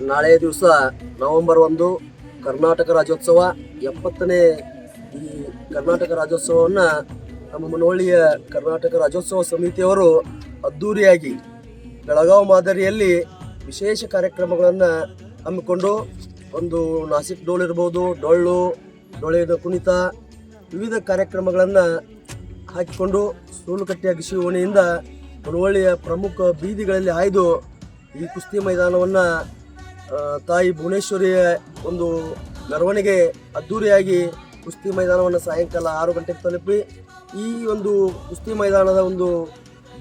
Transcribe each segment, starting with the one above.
ನಾಳೆ ದಿವಸ ನವೆಂಬರ್ ಒಂದು, ಕರ್ನಾಟಕ ರಾಜ್ಯೋತ್ಸವ, ಎಪ್ಪತ್ತನೇ ಈ ಕರ್ನಾಟಕ ರಾಜ್ಯೋತ್ಸವವನ್ನು ನಮ್ಮ ಮನವಳ್ಳಿಯ ಕರ್ನಾಟಕ ರಾಜ್ಯೋತ್ಸವ ಸಮಿತಿಯವರು ಅದ್ಧೂರಿಯಾಗಿ ಬೆಳಗಾವಿ ಮಾದರಿಯಲ್ಲಿ ವಿಶೇಷ ಕಾರ್ಯಕ್ರಮಗಳನ್ನು ಹಮ್ಮಿಕೊಂಡು ಒಂದು ನಾಸಿಕ್ ಡೋಲ್ ಇರ್ಬೋದು, ಡೊಳ್ಳು ಡೊಳೆಯದ ಕುಣಿತ, ವಿವಿಧ ಕಾರ್ಯಕ್ರಮಗಳನ್ನು ಹಾಕಿಕೊಂಡು ಸೂಲುಕಟ್ಟೆಯ ಕೃಷಿ ಓಣಿಯಿಂದ ಮನವಳ್ಳಿಯ ಪ್ರಮುಖ ಬೀದಿಗಳಲ್ಲಿ ಆಯ್ದು ಈ ಕುಸ್ತಿ ಮೈದಾನವನ್ನು ತಾಯಿ ಭುವನೇಶ್ವರಿಯ ಒಂದು ಮೆರವಣಿಗೆ ಅದ್ಧೂರಿಯಾಗಿ ಕುಸ್ತಿ ಮೈದಾನವನ್ನು ಸಾಯಂಕಾಲ ಆರು ಗಂಟೆಗೆ ತಲುಪಿ, ಈ ಒಂದು ಕುಸ್ತಿ ಮೈದಾನದ ಒಂದು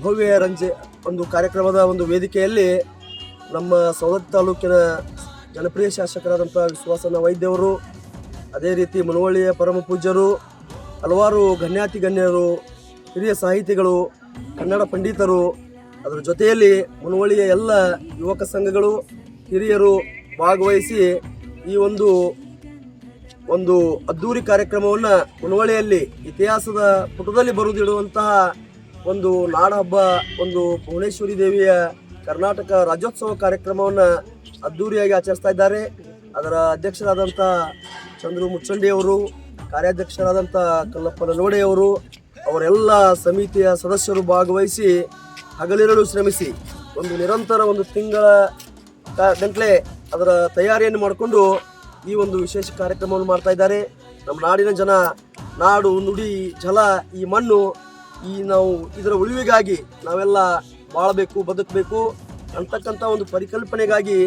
ಭವ್ಯ ರಂಜೆ, ಒಂದು ಕಾರ್ಯಕ್ರಮದ ಒಂದು ವೇದಿಕೆಯಲ್ಲಿ ನಮ್ಮ ಸವದತ್ತಿ ತಾಲೂಕಿನ ಜನಪ್ರಿಯ ಶಾಸಕರಾದಂಥ ವಿಶ್ವಾಸನ ವೈದ್ಯವರು, ಅದೇ ರೀತಿ ಮನವಳ್ಳಿಯ ಪರಮ ಪೂಜ್ಯರು, ಹಲವಾರು ಗಣ್ಯಾತಿ ಗಣ್ಯರು ಹಿರಿಯ ಸಾಹಿತಿಗಳು, ಕನ್ನಡ ಪಂಡಿತರು, ಅದರ ಜೊತೆಯಲ್ಲಿ ಮುನವಳ್ಳಿಯ ಎಲ್ಲ ಯುವಕ ಸಂಘಗಳು ಹಿರಿಯರು ಭಾಗವಹಿಸಿ ಈ ಒಂದು ಒಂದು ಅದ್ದೂರಿ ಕಾರ್ಯಕ್ರಮವನ್ನು ಮುನವಳ್ಳಿಯಲ್ಲಿ ಇತಿಹಾಸದ ಪುಟದಲ್ಲಿ ಬರೆದಿಡುವಂತಹ ಒಂದು ನಾಡಹಬ್ಬ ಒಂದು ಭುವನೇಶ್ವರಿ ದೇವಿಯ ಕರ್ನಾಟಕ ರಾಜ್ಯೋತ್ಸವ ಕಾರ್ಯಕ್ರಮವನ್ನು ಅದ್ದೂರಿಯಾಗಿ ಆಚರಿಸ್ತಾ ಇದ್ದಾರೆ. ಅದರ ಅಧ್ಯಕ್ಷರಾದಂಥ ಚಂದ್ರು ಮುಚ್ಚಂಡಿಯವರು, ಕಾರ್ಯಾಧ್ಯಕ್ಷರಾದಂಥ ಕಲ್ಲಪ್ಪ ನಲ್ವಡೆ ಅವರು ಅವರೆಲ್ಲ ಸಮಿತಿಯ ಸದಸ್ಯರು ಭಾಗವಹಿಸಿ ಹಗಲಿರಲು ಶ್ರಮಿಸಿ ಒಂದು ನಿರಂತರ ಒಂದು ತಿಂಗಳ ಗಂಟ್ಲೆ ಅದರ ತಯಾರಿಯನ್ನು ಮಾಡಿಕೊಂಡು ಈ ಒಂದು ವಿಶೇಷ ಕಾರ್ಯಕ್ರಮವನ್ನು ಮಾಡ್ತಾ ಇದ್ದಾರೆ. ನಮ್ಮ ನಾಡಿನ ಜನ, ನಾಡು, ನುಡಿ, ಜಲ, ಈ ಮಣ್ಣು, ಈ ನಾವು ಇದರ ಉಳಿವಿಗಾಗಿ ನಾವೆಲ್ಲ ಬಾಳಬೇಕು, ಬದುಕಬೇಕು ಅಂತಕ್ಕಂಥ ಒಂದು ಪರಿಕಲ್ಪನೆಗಾಗಿ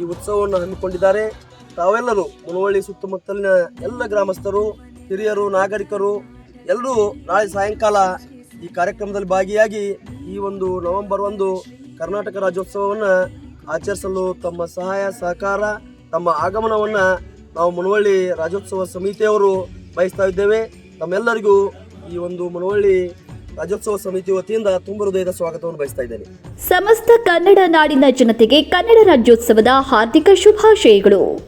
ಈ ಉತ್ಸವವನ್ನು ಹಮ್ಮಿಕೊಂಡಿದ್ದಾರೆ. ತಾವೆಲ್ಲರೂ ಮುನವಳ್ಳಿ ಸುತ್ತಮುತ್ತಲಿನ ಎಲ್ಲ ಗ್ರಾಮಸ್ಥರು, ಹಿರಿಯರು, ನಾಗರಿಕರು, ಎಲ್ಲರೂ ನಾಳೆ ಸಾಯಂಕಾಲ ಈ ಕಾರ್ಯಕ್ರಮದಲ್ಲಿ ಭಾಗಿಯಾಗಿ ಈ ಒಂದು ನವೆಂಬರ್ ಒಂದು ಕರ್ನಾಟಕ ರಾಜ್ಯೋತ್ಸವವನ್ನು ಆಚರಿಸಲು ತಮ್ಮ ಸಹಾಯ, ಸಹಕಾರ, ತಮ್ಮ ಆಗಮನವನ್ನು ನಾವು ಮುನವಳ್ಳಿ ರಾಜ್ಯೋತ್ಸವ ಸಮಿತಿಯವರು ಬಯಸ್ತಾ ಇದ್ದೇವೆ. ತಮ್ಮೆಲ್ಲರಿಗೂ ಈ ಒಂದು ಮುನವಳ್ಳಿ ರಾಜ್ಯೋತ್ಸವ ಸಮಿತಿ ವತಿಯಿಂದ ತುಂಬ ಹೃದಯದ ಸ್ವಾಗತವನ್ನು ಬಯಸ್ತಾ ಇದ್ದೇನೆ. ಸಮಸ್ತ ಕನ್ನಡ ನಾಡಿನ ಜನತೆಗೆ ಕನ್ನಡ ರಾಜ್ಯೋತ್ಸವದ ಹಾರ್ದಿಕ ಶುಭಾಶಯಗಳು.